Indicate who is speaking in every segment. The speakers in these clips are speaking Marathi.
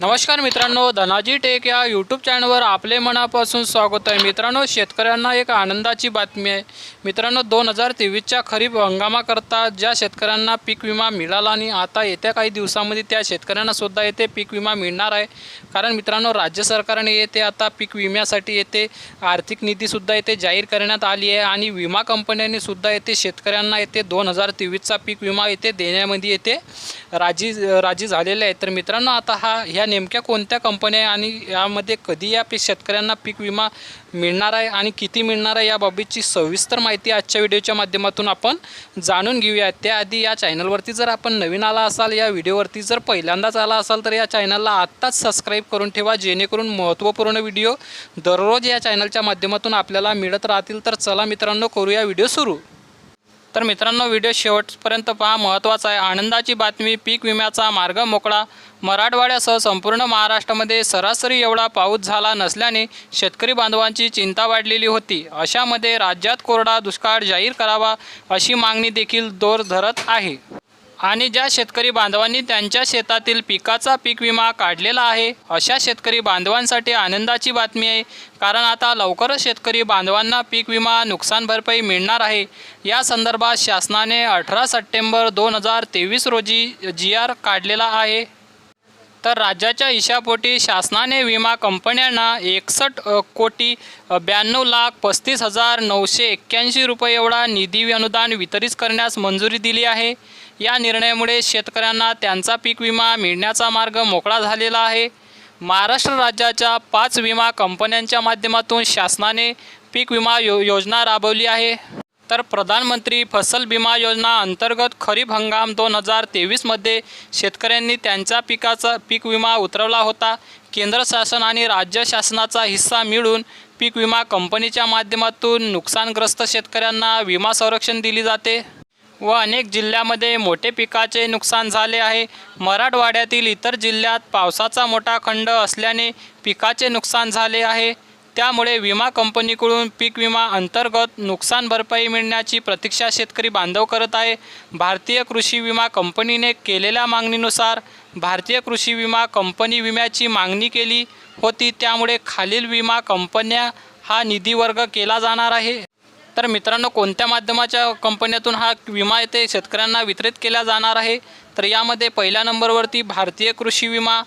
Speaker 1: नमस्कार मित्रांनो धनाजी टेक या यूट्यूब चॅनलवर आपले मनापासून स्वागत आहे. मित्रांनो शेतकऱ्यांना एक आनंदाची बातमी आहे. मित्रांनो दोन हजार तेवीसच्या खरीप हंगामाकरता ज्या शेतकऱ्यांना पीक विमा मिळाला आणि आता येत्या काही दिवसामध्ये त्या शेतकऱ्यांनासुद्धा येथे पीक विमा मिळणार आहे. कारण मित्रांनो राज्य सरकारने येथे आता पीक विम्यासाठी येथे आर्थिक निधीसुद्धा येथे जाहीर करण्यात आली आहे आणि विमा कंपन्यांनी सुद्धा येथे शेतकऱ्यांना येथे दोन हजार तेवीसचा पीक विमा येथे देण्यामध्ये येथे राजी राजी झालेले आहे. तर मित्रांनो आता हा ह्या नेमक्या कोणत्या कंपन्या आहे आणि यामध्ये कधी या शेतकऱ्यांना पीक विमा मिळणार आहे आणि किती मिळणार आहे याबाबतची सविस्तर माहिती आजच्या व्हिडिओच्या माध्यमातून आपण जाणून घेऊया. त्याआधी या चॅनलवरती जर आपण नवीन आला असाल या व्हिडिओवरती जर पहिल्यांदाच आला असाल तर या चॅनलला आत्ताच सबस्क्राईब करून ठेवा जेणेकरून महत्त्वपूर्ण व्हिडिओ दररोज या चॅनलच्या माध्यमातून आपल्याला मिळत राहतील. तर चला मित्रांनो करूया व्हिडिओ सुरू. तर मित्रांनो व्हिडिओ शेवटपर्यंत पहा. महत्त्वाचा आहे आनंदाची बातमी पीक विम्याचा मार्ग मोकळा. मराठवाड्यासह संपूर्ण महाराष्ट्रामध्ये सरासरी एवढा पाऊस झाला नसल्याने शेतकरी बांधवांची चिंता वाढलेली होती. अशामध्ये राज्यात कोरडा दुष्काळ जाहीर करावा अशी मागणी देखील जोर धरत आहे. आणि ज्या शेतकरी बांधवांनी त्यांच्या शेतातील पिकाचा पीक विमा काढलेला आहे अशा शेतकरी बांधवांसाठी आनंदाची बातमी आहे. कारण आता लवकरच शेतकरी बांधवांना पीक विमा नुकसान भरपाई मिळणार आहे. या संदर्भात शासनाने अठरा सप्टेंबर दोन हजार तेवीस रोजी जी आर काढलेला आहे. तर राज्याच्या इशापोटी शासनाने विमा कंपन्यांना एकसष्ट कोटी ब्याण्णव लाख पस्तीस हजार नऊशे एक्क्याऐंशी रुपये एवढा निधी अनुदान वितरित करण्यास मंजुरी दिली आहे. या निर्णयामुळे शेतकऱ्यांना त्यांचा पीक विमा मिळण्याचा मार्ग मोकळा झालेला आहे. महाराष्ट्र राज्याच्या पाच विमा कंपन्यांच्या माध्यमातून शासनाने पीक विमा यो योजना राबवली आहे. तर प्रधानमंत्री फसल विमा योजना अंतर्गत खरीप हंगाम दोन हजार तेवीसमध्ये शेतकऱ्यांनी त्यांच्या पिकाचा पीक विमा उतरवला होता. केंद्र शासन आणि राज्य शासनाचा हिस्सा मिळून पीक विमा कंपनीच्या माध्यमातून नुकसानग्रस्त शेतकऱ्यांना विमा संरक्षण दिली जाते. व अनेक जिल्ह्यामध्ये मोठे पिकाचे नुकसान झाले आहे. मराठवाड्यातील इतर जिल्ह्यात पावसाचा मोठा खंड असल्याने पिकाचे नुकसान झाले आहे. त्यामुळे विमा कंपनीकडून पीक विमा अंतर्गत नुकसान भरपाई मिळण्याची प्रतीक्षा शेतकरी बांधव करत आहे. भारतीय कृषी विमा कंपनीने केलेल्या मागणीनुसार भारतीय कृषी विमा कंपनी विम्याची मागणी केली होती. त्यामुळे खालील विमा कंपन्या हा निधी वर्ग केला जाणार आहे. तर मित्रांनो कोणत्या माध्यमाच्या कंपन्यातून हा विमा येथे शेतकऱ्यांना वितरित केला जाणार आहे? तर यामध्ये पहिल्या नंबरवरती भारतीय कृषी विमा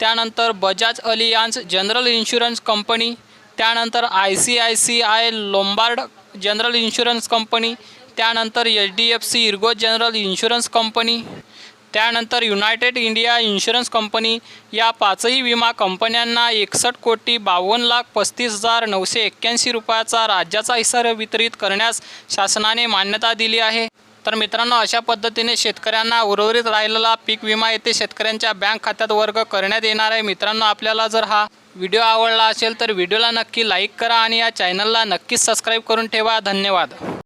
Speaker 1: त्यानंतर Bajaj Allianz general insurance company त्यानंतर I C I C I Lombard general insurance company त्यानंतर H D F C ERGO general insurance company त्यानंतर युनायटेड इंडिया इन्शुरन्स कंपनी या पाचही विमा कंपन्यांना एकसष्ट कोटी बावन्न लाख पस्तीस हजार नऊशे एक्क्याऐंशी रुपयाचा राज्याचा हिस्सा वितरित करण्यास शासनाने मान्यता दिली आहे. तर मित्रांनो अशा पद्धतीने शेतकऱ्यांना उर्वरित राहिलेला पीक विमा येथे शेतकऱ्यांच्या बँक खात्यात वर्ग करण्यात येणार आहे. मित्रांनो आपल्याला जर हा व्हिडिओ आवडला असेल तर व्हिडिओला नक्की लाईक करा आणि या चॅनलला नक्कीच सबस्क्राईब करून ठेवा. धन्यवाद.